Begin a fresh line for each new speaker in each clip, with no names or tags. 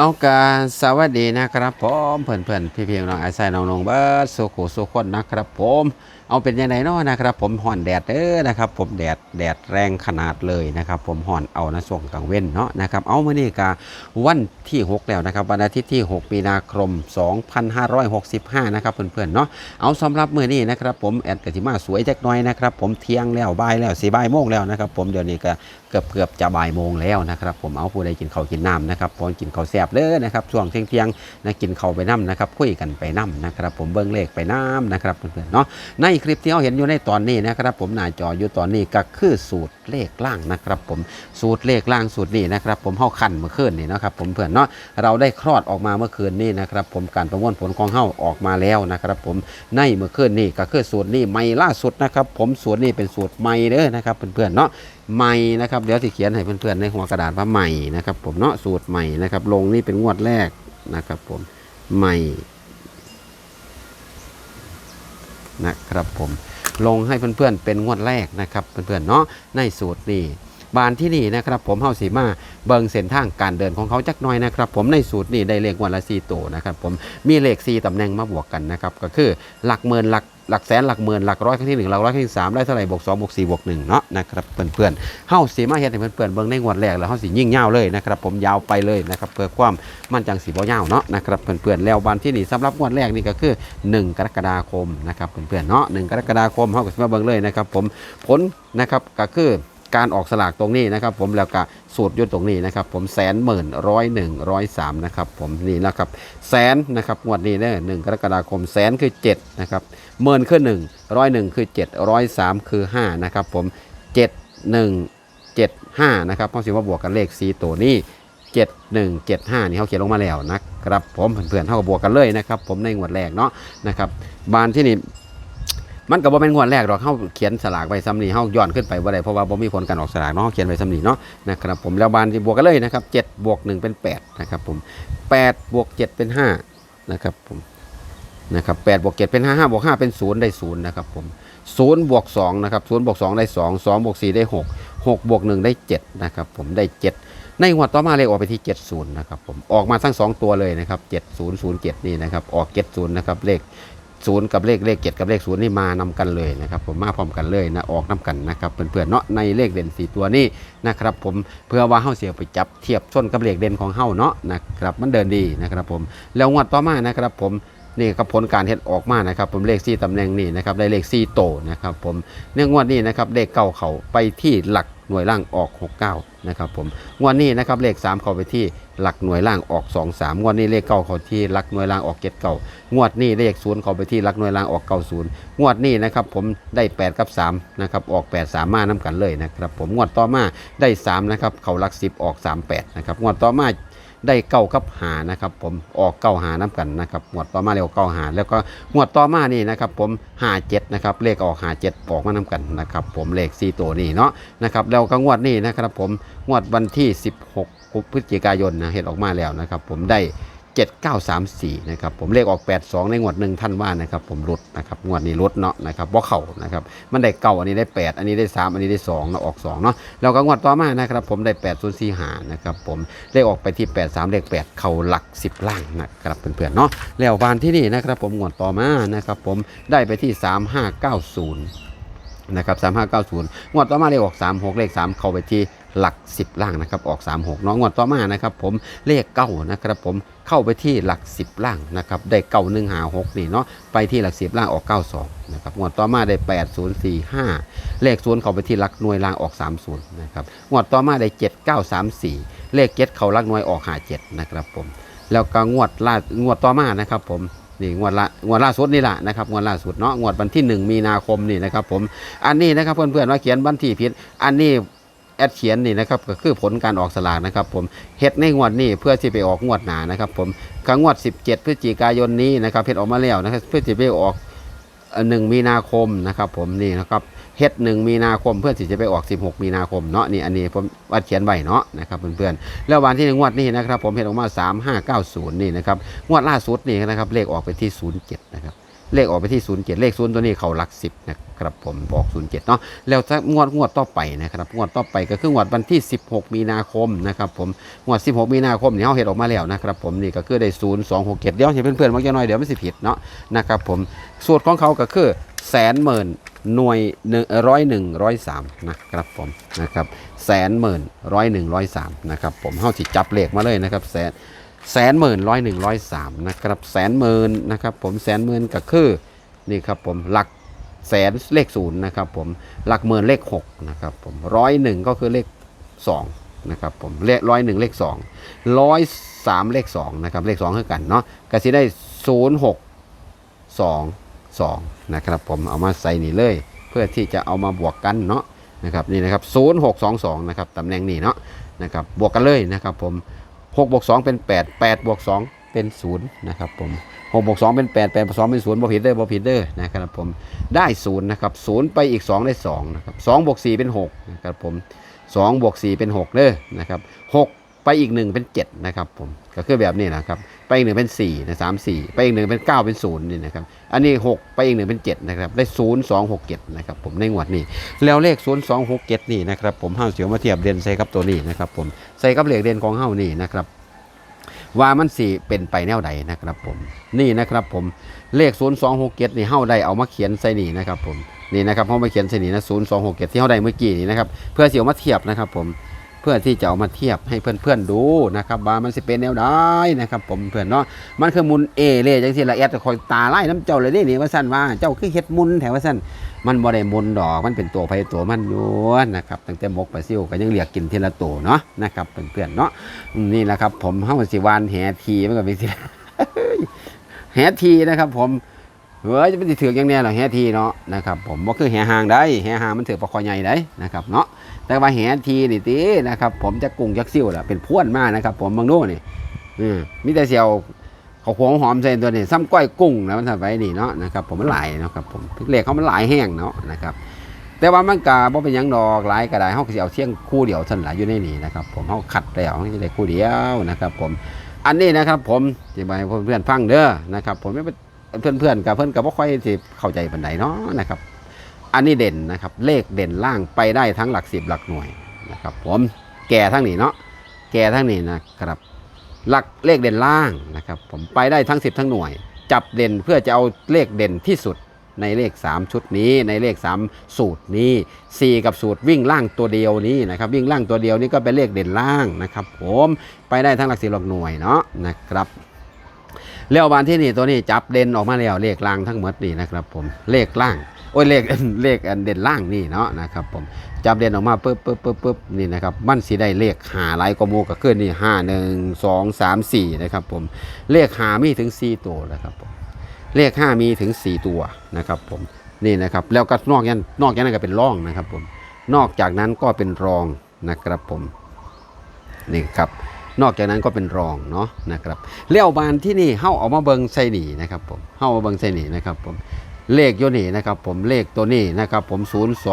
เอาการสวัสดีนะครับผมเพื่อนเพื่อนพี่เพี่น้องไอ้ไส้น้องนงเบิร์ดสุขุสุขคนนะครับ ผมเอาเป็นยังไงเนาะนะครับ ผมห่อนแดดเด้อนะครับ ผมแดดแดดแรงขนาดเลยนะครับ ผมห่อนเอานะช่วงกลางเว้นเนาะนะครับเอาเมื่อนี้กาวันที่ 6 แล้วนะครับวันอาทิตย์ที่ 6 มีนาคม 2565 นะครับเพื่อนๆเนาะเอาสำหรับเมื้อนี้นะครับ ผมแอดกติมาสวยจักหน่อยนะครับ ผมเที่ยงแล้วบ่ายแล้วสี่บ่ายโมงแล้วนะครับ ผมเดี๋ยวนี้ก็เกือบเกือบจะบ่ายโมงแล้วนะครับ ผมเอาผู้ใดกินข้าวกินน้ำนะครับพอกินข้าวแซ่บเลยนะครับช่วงเที่ยงเพียงๆนะกินข้าวไปน้ำนะครับคุยกันไปน้ำนะครับ ผมเบิ้งเลขไปน้ำนะครับเพื่อนๆเนาะในคลิปที่เราเห็นอยู่ในตอนนี้นะครับ ผมหน้าจออยู่ตอนนี้ก็คือสูตรเลขล่างนะครับ ผมสูตรเลขล่างสูตรนี้นะครับ ผมเข้าคันเมื่อคืนนี่นะครับ ผมเพื่อนเนาะเราได้คลอดออกมาเมื่อคืนนี้นะครับ ผมการประมวลผลของเข้าออกมาแล้วนะครับ ผมในเมื่อคืนนี้ก็คือสูตรนี้ใหม่ล่าสุดนะครับ ผมสูตรนี้เป็นสูตรใหม่เด้อนะครับเพื่อนๆเนาะ ใหม่นะครับเดี๋ยวสิเขียนให้เพื่อนๆในหัวกระดาษว่าใหม่นะครับ ผมเนาะสูตรใหม่นะครับ ลงนี่เป็นงวดแรกนะครับ ผมใหม่นะครับผมลงให้เพื่อนๆเป็นงวดแรกนะครับเพื่อนๆเนาะในสูตรนี้บานที่นี่นะครับผมเฮาสีมาเบิงเส้นทางการเดินของเขาจักหน่อยนะครับผมในสูตรนี้ได้เลขวันละสี่ตัวนะครับผมมีเลขสี่ตำแหน่งมาบวกกันนะครับก็คือหลักหมื่นหลัก หลักแสนหลักหมื่นหลักร้อยครั้งที่หนึ่งหลักร้อยครั้งที่สามได้เท่าไหร่บวกสองบวกสี่บวกหนึ่งเนาะนะครับเพื่อนๆเฮาสีมาเฮ็ดให้เพื่อนๆเบิ่งในงวดแรกแล้วเฮาสียิ่งยาวเลยนะครับผมยาวไปเลยนะครับเพื่อความมั่นจังสีบ่ยาวเนาะนะครับเพื่อนๆแล้ววันที่นี่สำหรับงวดแรกนี่ก็คือ 1 กรกฎาคมนะครับเพื่อนๆเนาะ1กรกฎาคมเฮาก็สิมาเบิ่งเลยนะครับผมผลนะครับก็คือ การออกสลากตรงนี้นะครับ ผมแล้วก็สูตรยุดตรงนี้นะครับ ผมแสนหมื่นร้อยหนึ่งร้อยสามนะครับ ผมนี่นะครับแสนนะครับงวดนี้เนี่ยหนึ่งกรกฎาคมแสนคือเจ็ดนะครับหมื่นคือหนึ่งร้อยหนึ่งคือเจ็ดร้อยสามคือห้านะครับ ผมเจ็ดหนึ่งเจ็ดห้านะครับเพราะสิว่าบวกกันเลขสีตัวนี้เจ็ดหนึ่งเจ็ดห้านี่เขาเขียนลงมาแล้วนะครับ ผมเพื่อนๆเท่ากับบวกกันเลยนะครับ ผมในงวดแรกเนาะนะครับบานที่นี่ มันก็บ่เป็นงวดแรกหรอกเฮาเขียนสลากไว้ซ้ำนี่เฮาย้อนขึ้นไปบ่ได้เพราะว่าบ่มีผลการออกสลากเนาะเขียนไว้ซ้ำนี่เนาะนะครับผมแล้วบานที่บวกกันเลยนะครับ7บวก1เป็น8นะครับผม8บวก7เป็น5นะครับผมนะครับ8บวก7เป็น5 5บวก5เป็น0ได้0นะครับผม0บวก2นะครับ0บวก2ได้ 2 2บวก4ได้ 6 6บวก1ได้7นะครับผมได้ 7 ในงวต่อมาเลขออกไปที่ 70นะครับผมออกมาทั้ง 2 ตัวเลยนะครับ7007 นี่นะครับออก 70นะครับเลข ศูนย์กับเลขเลขเจ็ดกับเลขศูนย์นี่มานำกันเลยนะครับผมมาพร้อมกันเลยนะออกน้กันนะครับเพื่อนๆเนาะในเลขเด่นสีตัวนี้นะครับผมเพื่อว่าเฮาเสียไปจับเทียบส้นกับเลขเด่นของเฮาเนาะนะครับมันเดินดีนะครับผมแล้วงวดต่อมานะครับผมนี่ครับผลการเฮ็ดออกมานะครับผมเลขสี่ตำแหน่งนี่นะครับได้เลขสี่โตนะครับผมเนื่องงวดนี้นะครับเลขเก้าเขาไปที่หลัก หน่วยล่างออก 69 นะครับผมงวดนี้นะครับเลข 3 เข้าไปที่หลักหน่วยล่างออก 2 3 งวดนี้เลขเก้าเข้าที่หลักหน่วยล่างออก7เก้างวดนี้เลขศูนย์เข้าไปที่หลักหน่วยล่างออก90งวดนี้นะครับผมได้ 8 กับ 3 นะครับออก 8 3 มาน้ากันเลยนะครับผมงวดต่อมาได้ 3 นะครับ เขาหลัก 10 ออก 38 นะครับงวดต่อมา ได้เก้ากับหานะครับผมออกเก้าหาน้ำกันนะครับหมวดต่อมาเร็วเก้าหาแล้วก็หมวดต่อมานี่นะครับผมหาเจ็ดนะครับเลขออกหาเจ็ดออกมาน้ำกันนะครับผมเลขสี่ตัวนี่เนาะนะครับแล้วก็งวดนี้นะครับผมงวดวันที่ 16พฤศจิกายนนะเห็นออกมาแล้วนะครับผมได้ 7934นะครับผมเลขออก 82 ในงวดหนึ่งท่านว่านะครับผมรุดนะครับงวดนี้รุดเนาะนะครับบ่เข่านะครับมันได้เก่าอันนี้ได้ 8 อันนี้ได้ 3 อันนี้ได้2เนาะออก2เนาะแล้วก็งวดต่อมานะครับผมได้8 0 4หานะครับผมเลขออกไปที่ 83 เลข 8 เข่าหลัก 10 ล่างนะครับเพื่อนๆเนาะแล้วบานที่นี่นะครับผมงวดต่อมานะครับผมได้ไปที่ 3590นะครับ3590 งวดต่อมาเลขออก 36 เลข 3 เข้าไปที่ หลัก 10 ล่างนะครับออก 36น้องงวดต่อมานะครับผมเลขเก้านะครับผมเข้าไปที่หลัก 10 ล่างนะครับได้เก้าหนึ่งหาหกนี่เนาะไปที่หลัก 10 ล่างออก 92นะครับงวดต่อมาได้ 8045 เลขศูนย์เข้าไปที่หลักหน่วยล่างออก 30นะครับงวดต่อมาได้ 7934 เลขเจ็ดเข้าหลักหน่วยออก 57นะครับผมแล้วก็งวดล่างวดต่อมานะครับผมนี่งวดละงวดล่าสุดนี่แหละนะครับงวดล่าสุดเนาะงวดวันที่ 1 มีนาคมนี่นะครับผมอันนี้นะครับเพื่อนๆว่าเขียนวันที่ผิดอันนี้ แอดเขียนนี่นะครับก็คือผลการออกสลากนะครับผมเฮ็ดในงวดนี้เพื่อที่ไปออกงวดหนานะครับผมกงวด 17 พฤศจิกายนนี้นะครับเฮ็ดออกมาแล้วนะครับเพื่อที่ไปออกเอ่อ1มีนาคมนะครับผมนี่นะครับเฮ็ด1มีนาคมเพื่อที่จะไปออก 16 มีนาคมเนาะนี่อันนี้ผมวัดเขียนไว้เนาะนะครับเพื่อนๆแล้ววันที่หนึ่งงวดนี้นะครับผมเห็นออกมา 3590 นี่นะครับงวดล่าสุดนี่นะครับเลขออกไปที่ 07 นะครับ เลขออกไปที่ศูนย์เจ็ดเลขศูนย์ตัวนี้เขาหลักสิบนะครับผมบอกศูนย์เจ็ดเนาะแล้วถ้างวดงวดต่อไปนะครับงวดต่อไปก็คืองวดวันที่ 16 มีนาคมนะครับผมงวด 16 มีนาคมนี่เขาเห็นออกมาแล้วนะครับผมนี่ก็คือได้ศูนย์สองหกเจ็ดเดี๋ยวให้เพื่อนๆมักจะน้อยเดี๋ยวไม่สิผิดเนาะนะครับผมสูตรของเขาก็คือแสนหมื่นหน่วยหนึ่งร้อยหนึ่งร้อยสามนะครับผมนะครับแสนหมื่นร้อยหนึ่งร้อยสามนะครับผมเขาสิจับเลขมาเลยนะครับแสน แสนหมื่นร้อยหนึ่งร้อยสามนะครับแสนหมื่นนะครับผมแสนหมื่นก็คือนี่ครับผมหลักแสนเลขศูนย์นะครับผมหลักหมื่นเลขหกนะครับผมร้อยหนึ่งก็คือเลขสองนะครับผมเลขร้อยหนึ่งเลขสองร้อยสามเลขสองนะครับเลขสองเท่ากันเนาะก็สิได้ศูนย์หกสองสองนะครับผมเอามาใส่นี่เลย เพื่อที่จะเอามาบวกกันเนาะนะครับนี่นะครับศูนย์หกสองสองนะครับตำแหน่งนี้เนาะนะครับบวกกันเลยนะครับผม 6บวก2เป็น 8 8บวก2เป็น0นะครับผม6บวก2เป็น 8 8บวก2เป็น0บ่ผิดเด้อบ่ผิดเด้อนะครับผมได้0นะครับ0ไปอีก 2 ได้2นะครับ2บวก4เป็น6นะครับผม2บวก4เป็น6เด้อนะครับ6 ไปอีก1เป็น7นะครับผมก็คือแบบนี้นะครับ ไปอีก1เป็น4นะ3 4ไปอีก1เป็น9เป็น0นี่นะครับอันนี้ 6 ไปอีก1เป็น7นะครับได้ 0 2 6 7นะครับผมในงวดนี้ แล้วเลข 0 2 6 7 นี่นะครับผมห้าเสียวมาเทียบเด่นใส่กับตัวนี้นะครับผมใส่กับเลขเด่นของเฮานี่นะครับว่ามันสิเป็นไปแนวใดนะครับผมนี่นะครับผมเลข 0 2 6 7 นี่เฮาได้เอามาเขียนใส่นี่นะครับผมนี่นะครับเฮามาเขียนใส่นี่นะ0 2 6 7 ที่เฮาได้เมื่อกี้นี่นะครับเพื่อสิเอามาเทียบนะครับผม พื่อที่จะเอามาเทียบให้เพื่อนๆดูนะครับว่ามันสิเป็นแนวใดนะครับ ผมเพื่อนเนาะมันคือมุนเอเล่จังซี่ละแอดคอยตาไล่น้ำเจ้าเลยนี่นี่ว่าซั่นว่าเจ้าคือเฮ็ดมุนแถวว่าซั่นมันบ่ได้มุนดอกมันเป็นตัวไผตัวมันอยู่นะครับตั้งแต่หมกปลาซิวก็ยังเรียกกินทีละตัวเนาะนะครับเพื่อนๆเนาะนี่แหละครับ ผมเฮาสิวานแหทีมันก็เป็นสิแหทีนะครับผมเฮ้ยจะเป็นสิถืออย่างแน่หรอแหทีเนาะนะครับผมบ่คือแหห่างได้แหหางมันถือปลาคอใหญ่ได้นะครับเนาะ แต่ว่าแหทีนี่ตินะครับ ผมจะกุ้งจักซิ่วล่ะเป็นพ่วนมากนะครับ ผมบางโน่นี่มมีแต่เสียวเขาหัวหอมใส่ตัวนี่ซ้ำก้อยกุ้งนะมันทำไว้นี่เนาะนะครับ ผมมันหลายนะครับ ผมเลขเขามันหลายแห้งเนาะนะครับ แต่ว่ามันก็บ่เป็นยังดอกหลายก็ไดเฮาก็สิเอาเที่ยงคู่เดียวท่านั้นล่ะอยู่ในนี้นะครับ ผมเฮาคัดแล้วเฮาสิได้คู่เดียวนะครับ ผม อันนี้นะครับ ผมสิบ่ให้เพื่อนๆฟังเด้อนะครับ ผมไม่เพื่อนเพื่อนๆกับเพื่อนก็บ่ค่อยสิเข้าใจปานใดเนาะนะครับ อันนี้เด่นนะครับ เลขเด่นล่างไปได้ทั้งหลักสิบหลักหน่วยนะครับ ผมแก่ทั้งนี้เนาะแก่ทั้งนี้นะครับ หลักเลขเด่นล่างนะครับ ผมไปได้ทั้ง 10 ทั้งหน่วย จับเด่นเพื่อจะเอาเลขเด่นที่สุดในเลข 3 ชุดนี้ในเลข 3 สูตรนี้ 4 กับสูตรวิ่งล่างตัวเดียวนี้นะครับวิ่งล่างตัวเดียวนี้ก็เป็นเลขเด่นล่างนะครับ ผมไปได้ทั้งหลักสิบหลักหน่วยเนาะนะครับแล้วบานที่นี่ตัวนี้จับเด่นออกมาแล้วเลขล่างทั้งหมดนี่นะครับ ผมเลขล่าง โอ้ยเลขเลขอันเด่นล่างนี่เนาะนะครับผมจับเด่นออกมาปุ๊บปุ๊บปุ๊บปุ๊บนี่นะครับมันสีได้เลขหาหลายกว่ามูก็คือนี่ห้าหนึ่งสองสามสี่นะครับผมเลขหามีถึงสี่ตัวนะครับผมเลขห้ามีถึงสี่ตัวนะครับผมนี่นะครับแล้วก็นอกยันนอกจากนั้นก็เป็นร่องนะครับผมนอกจากนั้นก็เป็นรองนะครับผมนี่ครับนอกจากนั้นก็เป็นรองเนาะนะครับเลี้ยวบานที่นี่เฮ้าเอามาเบิงไซนี่นะครับผมเฮ้ามาเบิงไซนี่นะครับผม เลขโยนี่นะครับผมเลขตัวนี้นะครับผม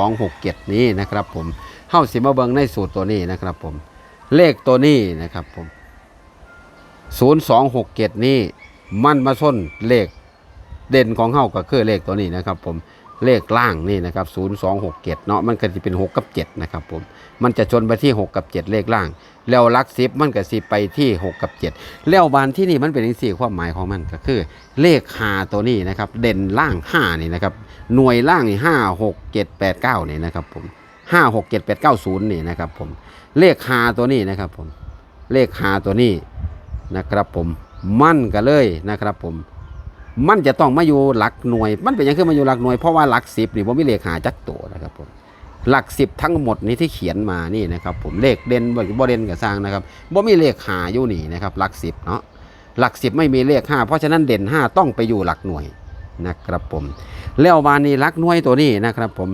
0267 นี้นะครับผมเข้าสิมาเบิงในสูตรตัวนี้นะครับผมเลขตัวนี้นะครับผม 0267 นี้มันมาส้นเลขเด่นของเฮาก็คือเลขตัวนี้นะครับผม เลขล่างนี่นะครับ0267เนาะมันก็จะเป็น 6 กับ 7 นะครับผม มันจะชนไปที่ 6 กับ 7 เลขล่าง แล้วลักซิปมันก็สิไปที่ 6 กับ 7 แล้วบานที่นี่มันเป็นสี่ความหมายของมันก็คือ เลขหาตัวนี้นะครับ เด่นล่าง5นี่นะครับ หน่วยล่างนี่ห้าหกเจ็ดแปดเก้านี่นะครับผมห้าหกเจ็ดแปดเก้าศูนย์นี่นะครับผม เลขหาตัวนี้นะครับผม เลขหาตัวนี้นะครับผม มั่นกันเลยนะครับผม มันจะต้องมาอยู่หลักหน่วย มันเป็นอยังคือมาอยู่หลักหน่วยเพราะว่าหลักสิบนี่ผมมีเลขหาจักตัวนะครับผมหลักสิบทั้งหมดนี้ที่เขียนมานี่นะครับผมเลขเด่นบ่บ่เด่นกับสร้างนะครับบ่มีเลขหาอยู่นี่นะครับหลักสิบเนาะหลักสิบไม่มีเลขห้าเพราะฉะนั้นเด่นห้าต้องไปอยู่หลักหน่วยนะครับผมแล้ววานนี้ลักหน่วยตัวนี้นะครับผม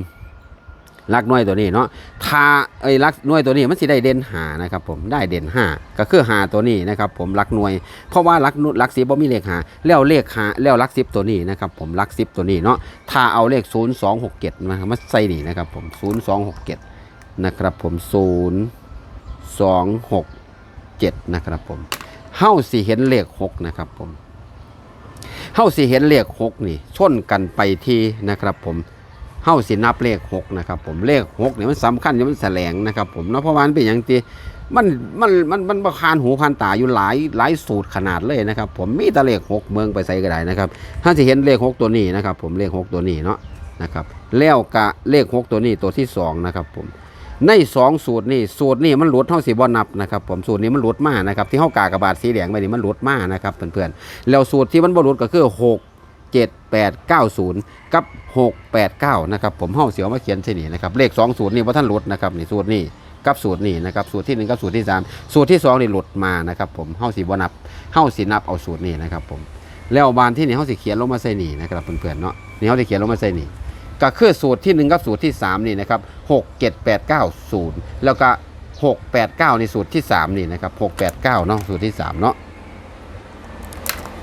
ลักหน่วยตัวนี้เนาะถ้าไอ้ลักหน่วยตัวนี้มันสิได้เด่นหานะครับผมได้เด่นห้าก็คือหาตัวนี้นะครับผมลักหน่วยเพราะว่าลักน่วยลักสิบบ่มีเลขหาแล้วเลขหาแล้วลักสิบตัวนี้นะครับผมลักสิบตัวนี้เนาะถ้าเอาเลขศูนย์สองหกเจ็ดมามาใส่นี่นะครับผมศูนย์สองหกเจ็ดนะครับผมศูนย์สองหกเจ็ดนะครับผมเฮ้าสิเห็นเลขหกนะครับผมเฮาสิเห็นเลขหกนี่ชนกันไปที่นะครับผม เฮาสินับเลขหกนะครับผมเลขหกเนี่ยมันสำคัญอยู่มันแสลงนะครับผมเนาะเพราะว่ามันเป็นอย่างที่มันมันมันมันประคานหูคานตาอยู่หลายหลายสูตรขนาดเลยนะครับผมมีแต่เลขหกเมืองไปใส่ก็ได้นะครับถ้าสิเห็นเลขหกตัวนี้นะครับผมเลขหกตัวนี้เนาะนะครับแล้วกะเลขหกตัวนี้ตัวที่สองนะครับผมในสองสูตรนี่สูตรนี่มันหลุดเท่าสีบอนับนะครับผมสูตรนี้มันหลุดมากนะครับที่เฮากากระบาดสีแดงไปนี่มันหลุดมากนะครับเพื่อนๆแล้วสูตรที่มันบ่หลุดก็คือ6 7 8 9 0 กับ 6 8 9 นะครับผมเฮาเสียวมาเขียนใช่นี่นะครับเลข2สูตรนี่ว่าท่านหลุดนะครับนี่สูตรนี่กับสูตรนี่นะครับสูตรที่หนึ่งกับสูตรที่สามสูตรที่สองนี่หลุดมานะครับผมเฮาสีบ่นับเฮาสีนับเอาสูตรนี่นะครับผมแล้วบานที่นี่เฮาสิเขียนลงมาใส่นี่นะครับเพื่อนๆเนาะนี่เฮาสิเขียนลงมาใส่นี่ก็คือสูตรที่ 1 กับสูตรที่ 3 นี่นะครับ 6 7 8 9 0 แล้วก็ 6 8 9 ในสูตรที่ 3 นี่นะครับ 6 8 9 เนาะสูตรที่ 3 เนาะ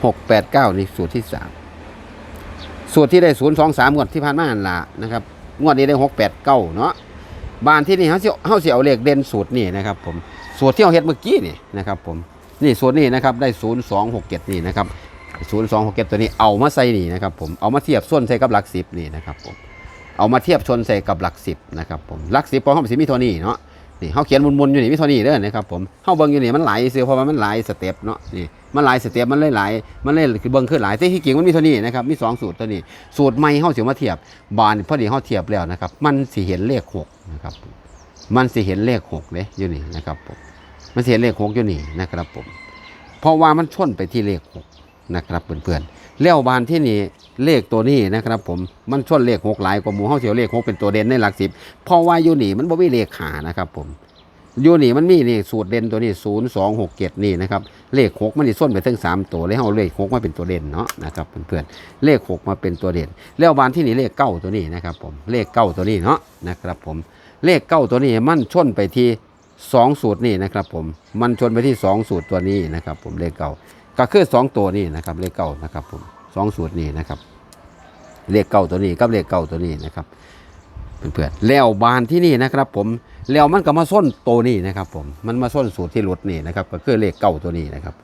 6 8 9นี่สูตรที่ 3 สูตรที่ได้0 2 3งวดที่ผ่านมานั่นล่ะนะครับงวดนี้ได้6 8 9เนาะบ้านที่นี่เฮาสิเฮาเสิเอาเลขเด่นสูตรนี่นะครับผมสูตรที่เราเฮ็ดเมื่อกี้นี่นะครับผมนี่สูตรนี้นะครับได้0 2 6 7นี่นะครับ0 2 6 7ตัวนี้เอามาใส่นี่นะครับผมเอามาเทียบส้นใส่กับหลักสิบนี่นะครับผมเอามาเทียบชนใส่กับหลักสิบนะครับผมหลักสิบพอเขาสิมีเท่านี้เนาะ นี่เขาเขียนมุนๆอยู่นี่มีเท่านี้เด้อนะครับผมเขาเบิ่งอยู่นี่มันหลายซื้อเพราะว่ามันหลายสเต็ปเนาะนี่มันหลายสเต็ปมันเลยหลายมันเลยคือเบิ่งขึ้นหลายแต่ที่จริงมันมีเท่านี้นะครับมีสองสูตรตัวนี้ สูตรใหม่เขาเสิมาเทียบบานพอดีเขาเทียบแล้วนะครับ มันสิเห็นเลขหกนะครับมันสิเห็นเลขหกเลยอยู่นี่นะครับผมมันเห็นเลขหกอยู่นี่นะครับผมเพราะว่ามันชนไปที่เลขหกนะครับเพื่อนๆ แล้วบานที่นี่เลขตัวนี้นะครับผมมันชนเลขหกหลายกว่าหมูเฮาเสียวเลขหกเป็นตัวเด่นในหลักสิบเพราะว่าอยู่นี่มันบ่มีเลขขานะครับผมอยู่นี่มันมีนี่สูตรเด่นตัวนี้ศูนย์สองหกเจ็ดนี่นะครับเลขหกมันนี่ส้นไปถึงสามตัวแล้วเอาเลขหกมาเป็นตัวเด่นเนาะนะครับเพื่อนๆเลขหกมาเป็นตัวเด่น แล้วบานที่นี่เลขเก้าตัวนี้นะครับผมเลขเก้าตัวนี้เนาะนะครับผมเลขเก้าตัวนี้มันชนไปที่สองสูตรนี่นะครับผมมันชนไปที่สองสูตรตัวนี้นะครับผมเลขเก้า ก็คือสองตัวนี้นะครับเลขเก้านะครับผมสองสูตรนี้นะครับเลขเก้าตัวนี้กับเลขเก้าตัวนี้นะครับเพื่อนๆแล้วบานที่นี่นะครับ ผมแล้วมันก็มาส้นตัวนี้นะครับ ผมมันมาส้นสูตรที่หลุดนี่นะครับ ก็คือเลขเก้าตัวนี้นะครับ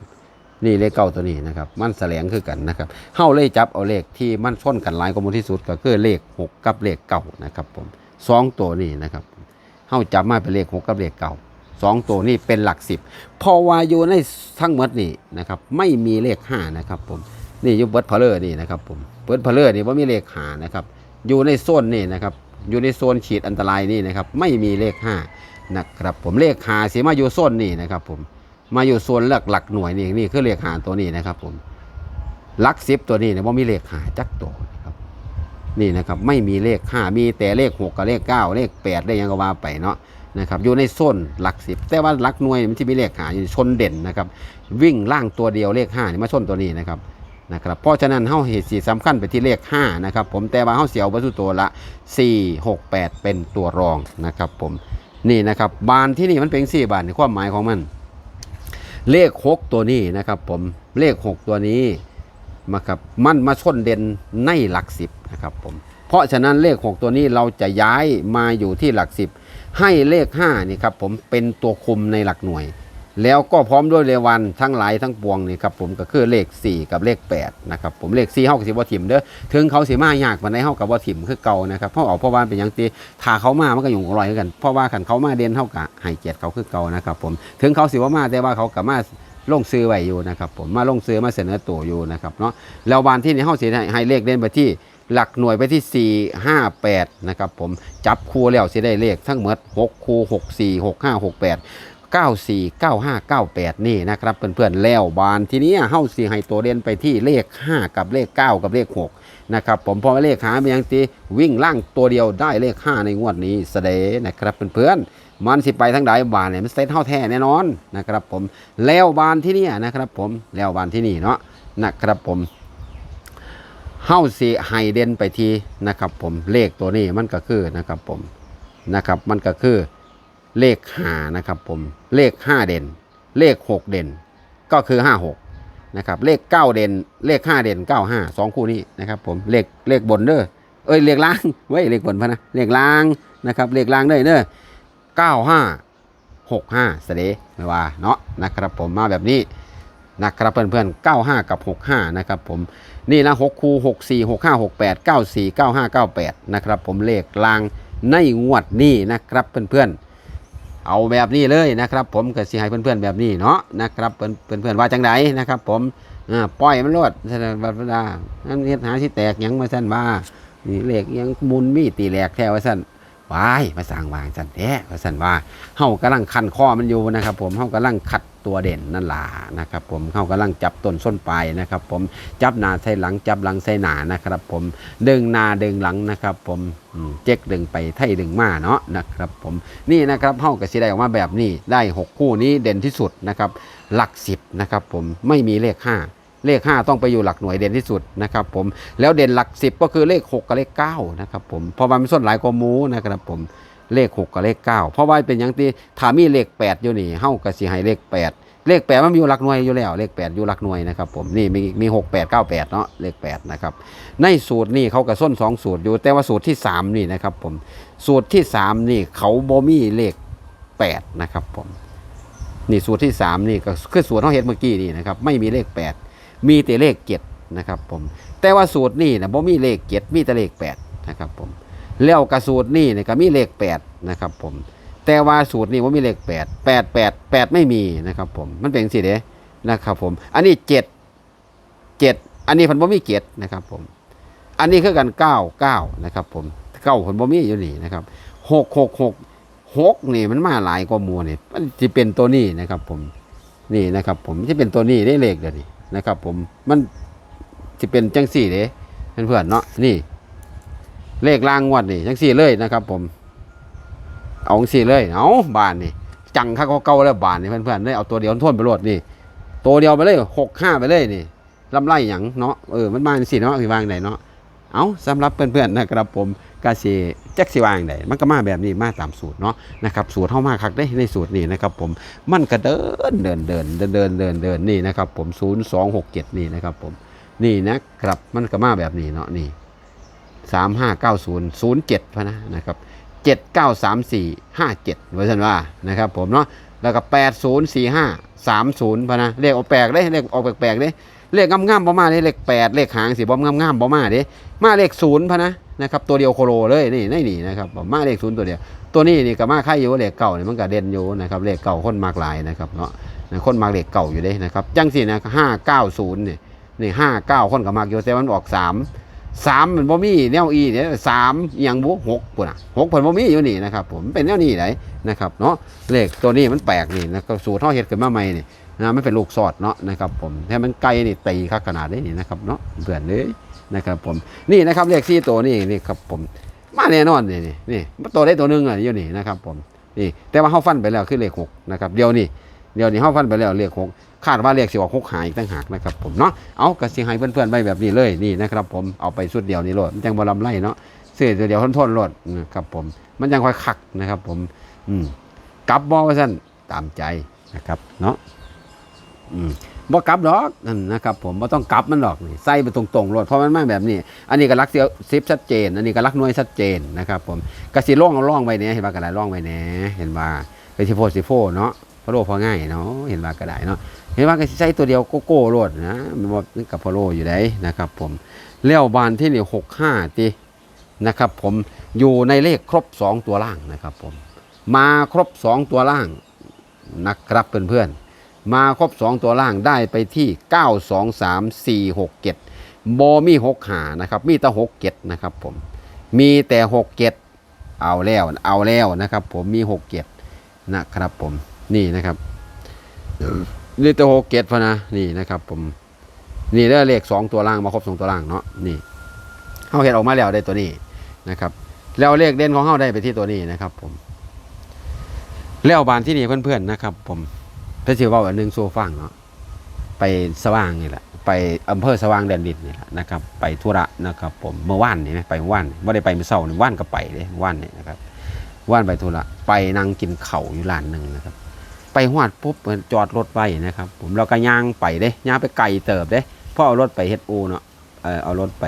นี่เลขเก้าตัวนี้นะครับ มันแสลงคือกันนะครับเฮาเลยจับเอาเลขที่มันส้นกันหลายกว่ามูลที่สุดก็คือเลขหกกับเลขเก้านะครับ ผมสองตัวนี้นะครับเฮาจับมาเป็นเลขหกกับเลขเก้า สองตัวนี้เป็นหลักสิบพอวาอยู่ในทั้งหมดนี่นะครับไม่มีเลขห้านะครับผมนี่ยูเบิร์ดพาเลอร์นี่นะครับผมเบิร์ดพาเลอร์นี่ว่ามีเลขหานะครับอยู่ในโซนนี่นะครับอยู่ในโซนขีดอันตรายนี่นะครับไม่มีเลขห้านะครับผมเลขหาสีมาอยู่โซนนี่นะครับผมมาอยู่โซนหลักหลักหน่วยนี่นี่คือเลขหาตัวนี้นะครับผมหลักสิบตัวนี้เนี่ยว่ามีเลขหาจักตัวนะครับนี่นะครับไม่มีเลขห้ามีแต่เลขหกกับเลขเก้าเลขแปดได้ยังก็ว่าไปเนาะ นะครับอยู่ในโซนหลักสิบแต่ว่าหลักหน่วยมันที่มีเลขหาอยู่ชนเด่นนะครับวิ่งล่างตัวเดียวเลขห้านี่มาชนตัวนี้นะครับนะครับเพราะฉะนั้นเฮาเหตุสีสำคัญไปที่เลข5นะครับผมแต่ว่าเฮาเสียววัตถุตัวละ 4 6 8 เป็นตัวรองนะครับผมนี่นะครับบานที่นี่มันเป็น4บานในความหมายของมัน เลข 6 ตัวนี้นะครับผมเลข 6 ตัวนี้มาครับมันมาชนเด่นในหลักสิบนะครับผมเพราะฉะนั้นเลข 6 ตัวนี้เราจะย้ายมาอยู่ที่หลักสิบ ให้เลข5นี่ครับผมเป็นตัวคุมในหลักหน่วย แล้วก็พร้อมด้วยเรวันทั้งหลายทั้งปวงนี่ครับผมก็คือเลข 4 กับเลข8นะครับผมเลข4เฮากับสิบ่ถิ่มเด้อถึงเขาสิมายากปานใดเฮากับบ่ถิ่มคือเก่านะครับเพราะเอาเพราะว่าเป็นหยังตีถ้าเขามามันก็อยู่อร่อยคือกัน เพราะว่าคันเขามาเด่นเฮาก็ให้เกียรติเขาคือเก่านะครับผมถึงเขาสิบ่มาแต่ว่าเขาก็มาลงซื้อไว้อยู่นะครับผมมาลงซื้อมาเสนอตัวอยู่นะครับเนาะแล้ววันที่นี่เฮาสิให้ให้เลขเด่นไปที่ หลักหน่วยไปที่ 4 5 8 นะครับผมจับคู่แล้วสิได้เลขทั้งหมด 6 คู่ 6 4 6 5 6 8 94 95 98 นี่นะครับเพื่อนๆแล้วบานทีนี้เฮาสิให้ตัวเด่นไปที่เลข 5 กับเลข 9 กับเลข 6 นะครับผมพอเลขหาเป็นยังตีวิ่งล่างตัวเดียวได้เลข 5 ในงวดนี้แสดนะครับเพื่อนๆมันสิไปทั้งใดบานเนี่ยมันเซตเท่าแท้แน่นอนนะครับผมแล้วบานที่นี่นะครับผมแล้วบานที่นี่เนาะนะครับผม เฮ้าสิให้เดนไปทีนะครับผมเลขตัวนี้มันก็คือนะครับผมนะครับมันก็คือเลขหานะครับผมเลขห้าเด่น เลขหกเด่น ก็คือห้าหกนะครับเลขเก้าเด่น เลขห้าเด่นเก้าห้าสองคู่นี้นะครับผมเลขเลขบนเด้อเอ้ยเลขล่างไว้ยเลขบนพะนะเลขล่างนะครับเลขล่างเด้อเด้อเก้าห้าหกห้าเสดไม่ว่าเนาะนะครับผมมาแบบนี้ นะครับเพื่อนๆ 95 กับ 65 นะครับผมนี่นะ6คู64 65 68 94 95 98 นะครับผมเลขลางในงวดนี้นะครับเพื่อนๆ เอาแบบนี้เลยนะครับผมก็สิให้เพื่อนๆแบบนี้เนาะนะครับเพื่อนเพื่อนๆว่าจังไดนะครับผมอ่าปล่อยมันรวดแสดงบัดดาอันเฮ็ดหาสิแตกยังมาสั่นว่านี่เลขยังมุนมีตีแหลกแท้ว่าสั่นวายมาสร้างวางสั่นแท้ว่าสั่นว่าเฮากำลังคันข้อมันอยู่นะครับผมเฮากำลังขัด ตัวเด่นนั่นล่ะนะครับ ผมเฮากำลังจับต้นส้นปลายนะครับ ผมจับหนาใส่หลังจับหลังใส่หนานะครับ ผมดึงหนาดึงหลังนะครับ ผมเจ๊กดึงไปไทยดึงมาเนาะนะครับ ผมนี่นะครับเฮาก็สิได้ออกมาแบบนี้ได้ 6 คู่นี้เด่นที่สุดนะครับ หลัก 10นะครับ ผมไม่มีเลข 5เลข 5 ต้องไปอยู่หลักหน่วยเด่นที่สุดนะครับผมแล้วเด่นหลัก 10 ก็คือเลข 6 กับเลข9นะครับผมพราะว่ามันส่วนหลายกว่ามูนะครับผม เลข 6 กับเลข 9 เพราะว่าเป็นอย่างที่ถ้ามีเลข 8 อยู่นี่เฮาก็สิให้เลข 8 เลข 8 มันอยู่หลักหน่วยอยู่แล้ว เลข 8 อยู่หลักหน่วยนะครับผมนี่มีมี 6 8 9 8 เนาะเลข 8 นะครับ ในสูตรนี่เขาก็ส้น 2 สูตรอยู่ แต่ว่าสูตรที่ 3 นี่นะครับผมสูตรที่ 3 นี่เขาบ่มีเลข 8 นะครับผมนี่สูตรที่ 3 นี่ก็คือสูตรที่เราเห็นเมื่อกี้นี่นะครับไม่มีเลข 8 มีแต่เลข 7 นะครับผมแต่ว่าสูตรนี่นะบ่มีเลข 7 มีแต่เลข 8 นะครับผม แล้วกับสูตรนี่เนี่ยก็มีเลข8นะครับผมแต่ว่าสูตรนี่ว่ามีเลข8 8 8 8 ไม่มีนะครับผมมันเป็นสิเด้นะครับผมอันนี้ 7 7 อันนี้เพันบ่มี7นะครับผมอันนี้คือกัน 9 9นะครับผมเก้าเพันบ่มีอยู่นี่นะครับ6 6 6หกนี่มันมาหลายกว่าหมูนี่มันจะเป็นตัวนี้นะครับ ผมนี่นะครับ ผมจะเป็นตัวนี้ได้เลขเดี๋ยวนี้นะครับ ผมมันจะเป็นจังสี่เด้เพื่อนๆเนาะนี่ เลขรางงวดนี่จังสี่เลยนะครับ ผม เอาจังสี่เลยเอาบานนี่จังข้าเก่าแล้วบานนี่เพื่อนๆได้เอาตัวเดียวทวนไปรวดนี่ตัวเดียวไปเลยหกห้าไปเลยนี่ลำไรหยังเนาะเออมันมาสี่เนาะสิวางไหนเนาะเอาสำหรับเพื่อนๆนะครับผมกาสีแจ็คสิวางไดมันก็มาแบบนี้มาตามสูตรเนาะนะครับสูตรเข้ามาคักได้ในสูตรนี้นะครับผมมันก็เดินเดินเดินเดินเดินเดินเดินนี่นะครับผมศูนย์สองหกเจ็ดนี่นะครับผมนี่นะครับมันก็มาแบบนี้เนาะนี่ สามห้าเก้าศูนย์ศูนย์เจ็ดพะนะนะครับเจ็ดเก้าสามสี่ห้าเจ็ดไว้สันว่านะครับผมเนาะแล้วก็แปดศูนย์สี่ห้าสามศูนย์พะนะเลขออกแปลกเด้เลขออกแปลกๆเด้เลขงามๆบ่มาเด้เลขแปดเลขหางสีบ่งามๆบ่มาเด้มาเลขศูนย์พะนะนะครับตัวเดียวโคโลเลยนี่นี่นี่นะครับมาเลขศูนย์ตัวเดียวตัวนี้นี่ก็มาค่ายอยู่เลขเก่าเนี่ยมันก็เด่นอยู่นะครับเลขเก่าคนมากหลายนะครับเนาะคนมากเลขเก่าอยู่เด้นะครับจังสี่นะห้าเก้าศูนย์นี่ยนี่ห้าเก้าคนก็มากอยู่แต่มันออกสาม สามมันบ่มีแนวอีเนี่ยสามอย่างบุหกปุ่นอะหกผลบ่มีอยู่นี่นะครับผมเป็นแนวนี้ไหนนะครับเนาะเลขตัวนี้มันแปลกนี่นะครับสูตรท่อเห็ดขึ้นมาใหม่นี่นะไม่เป็นลูกสอดเนาะนะครับผมแต่มันไกลนี่ตีคักขนาดนี้นี่นะครับเนาะเพื่อนเลยนะครับผมนี่นะครับเลขสี่ตัวนี่นี่ครับผมมาแน่นอนนี่นี่นี่ตัวได้ตัวหนึ่งอะอยู่นี่นะครับผมนี่แต่ว่าเขาฟันไปแล้วคือเลขหกนะครับเดี๋ยวนี้ เดี๋ยวนี้เขาฟันไปแล้วเลขหกคาดว่าเลขสิออกหกหายอีกตั้งหากนะครับผมเนาะเอากระสิให้เพื่อนๆไปแบบนี้เลยนี่นะครับผมเอาไปสุดเดียวนี่โลดมันจังบอลำไล่เนาะเสื้อตัวเดียวทนทนโลดนะครับผมมันยังค่อยคักนะครับผมอืมกลับบอว่าสั้นตามใจนะครับเนาะอืมบ่กลับดอกนั่นนะครับผมบ่ต้องกลับมันหรอกนี่ใส่ไปตรงๆรถเพราะมันมาแบบนี้ อันนี้ก็รักเสียซิปชัดเจน อันนี้ก็รักหน่วยชัดเจนนะครับผมกระสิล่องเอาล่องไว้เนี่ยเห็นว่ากระไดล่องไว้แหน่เห็นว่าก็สิโพสิโฟเนาะ พะโลพอง่ายเนาะเห็นว่ากระไดเนาะเห็นว่าก็ใช้ตัวเดียวโกโก้โลดนะมันบ่นี่กับพะโลอยู่ได้นะครับ ผมเลี้ยวบานที่นี่65ตินะครับ ผมอยู่ในเลขครบ 2 ตัวล่างนะครับ ผมมาครบ 2 ตัวล่างนะครับเพื่อนๆมาครบ 2 ตัวล่างได้ไปที่ 9 2 3 4 6 7โบมี6หานะครับ มีแต่6เจ็ดนะครับ ผมมีแต่6เจ็ดเอาแล้วเอาแล้วนะครับ ผมมี6เจ็ดนะครับผม นี่นะครับนี่แต่6เจ็ดพนะ นี่นะครับ ผม นี่ได้เลข2ตัวล่างมาครบ2ตัวล่างเนาะ นี่เขาเห็นออกมาแล้วได้ตัวนี้นะครับ แล้วเลขเด่นของเขาได้ไปที่ตัวนี้นะครับ ผม แล้วบานที่นี่เพื่อนๆนะครับ ผมพชรเว่าอันหนึ่งโซฟังเนาะ ไปสว่างนี่แหละ ไปอำเภอสว่างแดนดินนี่แหละนะครับ ไปธุระนะครับ ผมเมื่อวานนี่ไหมไปเมื่อวานไม่ได้ไปเมื่อเช้านี่ว่านก็ไปเลยว่านนี่นะครับว่านไปธุระ ไปนั่งกินเข่าอยู่ร้านหนึ่งนะครับ ไปหวดปุ๊บจอดรถไว้นะครับ ผมเราก็ย่างไปเด้ย่างไปไกลเติบเด้พราะเอารถไปเฮดโอเนาะเออเอารถไป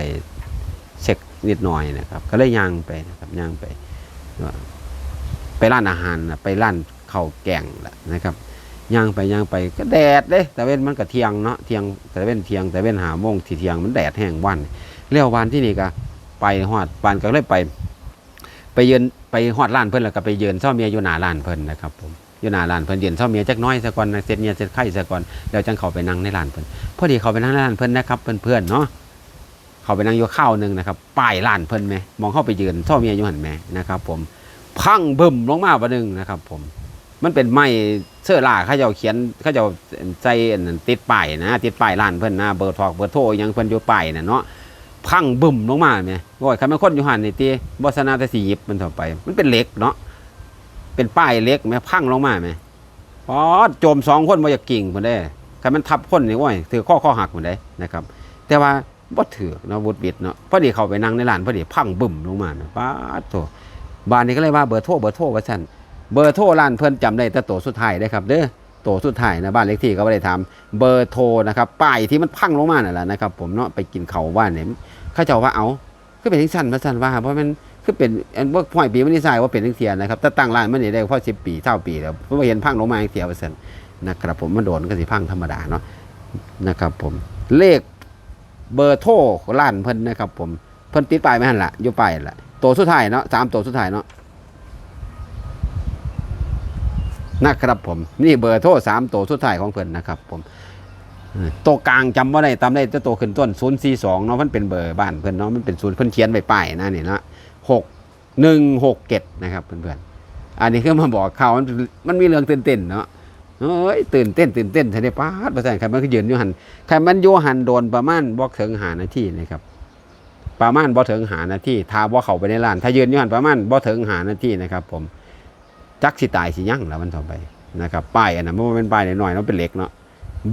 เช็คนิดหน่อยนะครับ ก็เลยย่างไปนะครับย่างไป ไปร้านอาหารนะไปร้านข้าวแกงแหละนะครับย่างไปย่างไปก็แดดเด้แต่เว้นมันก็เทียงเนาะเทียงแต่เว้นเทียงแต่เว้นหาโมงที่เทียงมันแดดแห้งวันเลี้ยววันที่นี่ก็ไปฮอดปานก็เลยไป ไปเยือนไปฮอดร้านเพิ่นแล้วก็ไปเยือนเช้าเมียอยู่หน้าร้านเพิ่นนะครับผม อยู่หน้าร้านเพิ่นเยือนเช้าเมียจักน้อยซะก่อนนะเสร็จเมียเสร็จไข่ซะก่อนแล้วจังเข้าไปนั่งในร้านเพิ่นพอดีเข้าไปนั่งในร้านเพิ่นนะครับเพื่อนๆเนาะเข้าไปนั่งอยู่ข้าวนึงนะครับป้ายร้านเพิ่นแหมมองเข้าไปยืนเช้าเมียอยู่หันแหมนะครับ ผมพังบึ้มลงมาบ่นึงนะครับ ผมมันเป็นไม้เสื้อลาเขาเจ้าเขียนเขาเจ้าใจติดป้ายนะติดป้ายร้านเพิ่นนะเบอร์ทอกเบอร์โทรอิหยังเพิ่นอยู่ป้ายน่ะเนาะพังบึ้มลงมาแหมโอ้ยคันเป็นคนอยู่หันนี่ติบ่สนาแต่สิหยิบมันต่อไป มันเป็นเหล็กเนาะ เป็นป้ายเล็กแหมพังลงมาแหมพอโจมสองคนบ่อยากกิ่งพุ่นเด้คันมันทับคนนี่โอ้ยถือข้อข้อหักพุ่นเด้นะครับ แต่ว่าบ่ถือเนาะวุดบิดเนาะพอดีเขาไปนั่งในร้านพอดีพังบึ้มลงมาเนาะป๊าโตบ้านนี้ก็เลยว่าเบอร์โทรเบอร์โทรว่าซั่นเบอร์โทรร้านเพิ่อนจำได้แต่โตสุดท้ายได้ครับเด้อโตสุดท้ายนะบ้านเลขที่ก็ไม่ได้ทำเบอร์โทรนะครับป้ายที่มันพังลงมานั่นแหละนะครับ ผมเนาะไปกินเขาวบ้านเนี่ยเขาเจ้าว่าเอาคือเป็นทั้งสั้นมาสั้นว่าเพราะมัน คือเป็นอันว่าพ่อยปีมันนี่ใช่ว่าเป็นทั้งเทียนะครับแต่ตั้งร้านมันนี่ได้เพราะสิบปีเท่าปีแล้วเพราะเห็นพังลงมาทั้งเทียว่าสั้นนะครับผมมันโดนก็สิพังธรรมดาเนาะนะครับผมเลขเบอร์โทรร้านเพิ่นนะครับผมเพิ่นติดป้ายไม่หันละอยู่ป้ายละตัวสุดท้ายเนาะสามตัวสุดท้ายเนาะนะครับผมนี่เบอร์โทรสามตัวสุดท้ายของเพิ่นนะครับผมตัวกลางจำว่าได้ตามได้จะตัวขึ้นต้นศูนย์สี่สองเนาะมันเป็นเบอร์บ้านเพิ่นเนาะมันเป็นศูนย์เพิ่นเขียนไว้ป้ายนะนี่เนาะ หกหนึ่งหกเจ็ดนะครับเพื่อนๆอันนี้คือมาบอกข่าวมันมันมีเรื่องตื่นเต้นเนาะเอ้ยตื่นเต้นตื่นเต้นทันทีป้าดประสานใครมันก็ยืนอยู่หันใครมันโยหันโดนประมาณบอกถึงหานาทีนะครับประมาณบ่ถึงหานาทีถ้าบ่เข้าไปในร้าน ถ้ายืนอยู่หันประมาณบ่ถึงหานาทีนะครับ ผมจักสิตายสิยั่งแล้วมันต่อไปนะครับป้ายอันนั้นมันเป็นป้ายหน่อยๆเนาะเป็นเหล็กเนาะ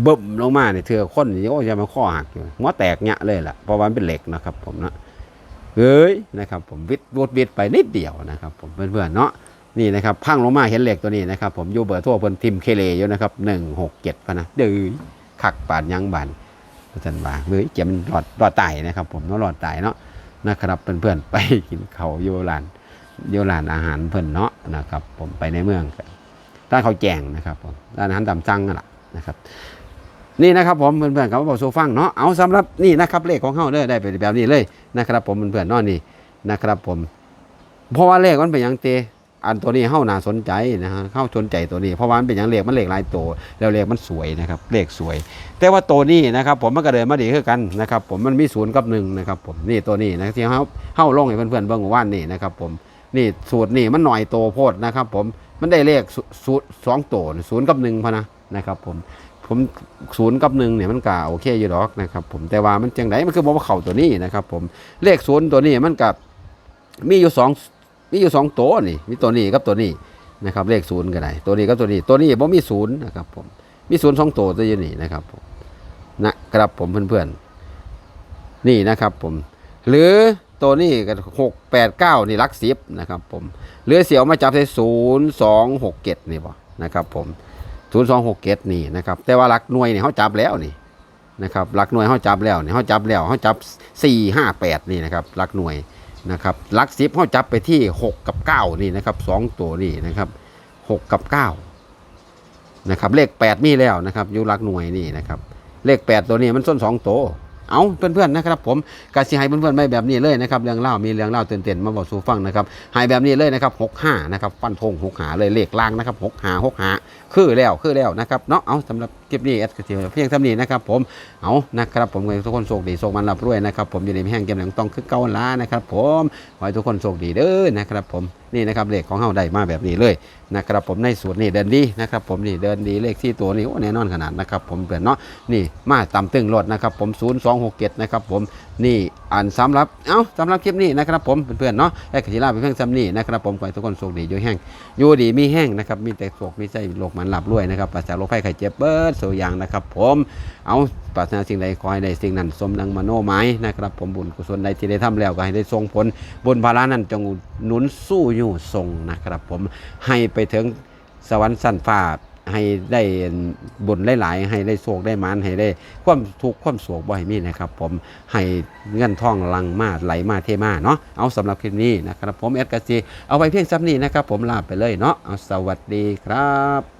บึ้มลงมาเนี่ยเธอคนนี่โอ้ยจะมาข้อหักอยู่หัวแตกเนี้ยเลยล่ะเพราะว่ามันเป็นเหล็กนะครับผมเนาะ เฮ้ยนะครับผมวิดวดวิดไปนิดเดียวนะครับผมเพื่อนๆเนาะนี่นะครับพังลงมาเห็นเหล็กตัวนี้นะครับผมอยู่เบอร์ทั่วเพิ่นทิมเคเลอยู่นะครับหนึ่งหกเจ็ดพะนะเดือยขักปาดยังบานท่านว่าเฮ้ยเจ็บมันรอดรอดตายนะครับ ผมเนาะรอดตายเนาะนะครับเพื่อนๆไปกินเขาวอยู่ร้านเดี๋ยวร้านอาหารเพิ่นเนาะนะครับ ผมไปในเมืองกันร้านเขาแจงนะครับผมร้านอาหารตามสั่งนั่นแหละนะครับ นี่นะครับผมเพื่อนๆเขาบอกโซฟังเนาะเอาสำหรับนี่นะครับเลขของเขาเด้อได้ไปแบบนี้เลยนะครับ ผมเพื่อนๆเนอนนี่นะครับ ผม เพราะว่าเลขมันเป็นอย่างเตอันตัวนี้เข้าน่าสนใจนะฮะเข้าสนใจตัวนี้เพราะว่ามันเป็นอย่างเลขมันเลขหลายตัวแล้วเลขมันสวยนะครับ เลขสวย แต่ว่าตัวนี้นะครับ ผมมันก็เดินมาดีคือกันนะครับ ผมมันมีศูนย์กับหนึ่งนะครับ ผมนี่ตัวนี้นะที่เขาเข้าลงให้เพื่อนๆเบิ่งว่านนี่นะครับ ผมนี่สูตรนี่มันหน่อยโตโพดนะครับ ผมมันได้เลขศูนย์สองตัวศูนย์กับหนึ่งพะนะนะครับ ผม ผมศูนย์กับหนึ่งเนี่ยมันก็โอเคอยู่ดอกนะครับผมแต่ว่ามันจังไดมันคือบอกว่าเข่าตัวนี้นะครับผมเลขศูนย์ตัวนี้มันกับมีอยู่สองมีอยู่สองตัวนี่มีตัวนี้กับตัวนี้นะครับเลขศูนย์ก็ได้ตัวนี้กับตัวนี้ตัวนี้บ่มีศูนย์นะครับผมมีศูนย์สองตัวตัวอยู่นี่นะครับผมนะครับผมเพื่อนๆนี่นะครับผมหรือตัวนี้ก็หกแปดเก้านี่ลักสิบนะครับผมหรือเสียวมาจับใส่ศูนย์สองหกเจ็ดนี่บ่นะครับผม ศูนย์สองหกเจ็ดนี่นะครับแต่ว่าหลักหน่วยเนี่ยเขาจับแล้วนี่นะครับหลักหน่วยเขาจับแล้วนี่เขาจับแล้วเขาจับสี่ห้าแปดนี่นะครับหลักหน่วยนะครับหลักสิบเขาจับไปที่หกกับเก้านี่นะครับสองตัวนี่นะครับหกกับเก้านะครับเลขแปดมีแล้วนะครับอยู่หลักหน่วยนี่นะครับเลขแปดตัวนี้มันส้นสองตัว เอาเพื่อนๆนะครับผมกาสิให้เพื่อนๆไม่แบบนี้เลยนะครับเรื่องเล่ามีเรื่องเล่าเตือนๆมาบอกสู่ฟังนะครับให้แบบนี้เลยนะครับหกห้านะครับฟันธงหกหาเลยเลขล่างนะครับหกหาหกหาคือแล้วคือแล้วนะครับเนาะเอาสำหรับ คลิปนี้แอดกระเทียมเพียงเท่านี้นะครับผมเอานะครับผมขอให้ทุกคนโชคดีโชคมันรับรวยนะครับผมอยู่ในแห้งเกมหลังต้องคือเก้าล้านะครับผมขอให้ทุกคนโชคดีเด้อนะครับผมนี่นะครับเลขของเฮาได้มาแบบนี้เลยนะครับผมในสูตรนี่เดินดีนะครับผมนี่เดินดีเลขที่ตัวนี้โอ้แน่นอนขนาดนะครับผมเปลี่ยนเนาะนี่มาต่ำตึงรถนะครับผม0267นะครับผมนี่ อ่านสำหรับ เอ้าสำหรับคลิปนี้นะครับผมเพื่อนๆเนาะและกติลาเป็นเพื่อนซ้ำนี่นะครับผมขอให้ทุกคนโชคดีอยู่แห้งอยู่ดีมีแห้งนะครับมีแต่โศกมีใจโลกมันหลับรวยนะครับปราศจากโรคภัยไข้เจ็บเบิดสู่อย่างนะครับผมเอาปรารถนาสิ่งใดขอให้ได้สิ่งนั้นสมดังมโนหมายนะครับผมบุญกุศลใดที่ได้ทำแล้วก็ให้ได้ทรงผลบุญภาระนั้นจงหนุนสู้อยู่ทรงนะครับผมให้ไปถึงสวรรค์สั้นฟ้า ให้ได้บุญหลายๆ ให้ได้โชคได้มานให้ได้ ความทุกข์ความโศกบ่ให้มีนะครับ ผมให้เงินทองลังมาไหลมาเทมาเนาะเอาสำหรับคลิปนี้นะครับ ผมเอสกซีเอาไว้เพียงซ้ำนี้นะครับ ผมลาไปเลยเนาะเอาสวัสดีครับ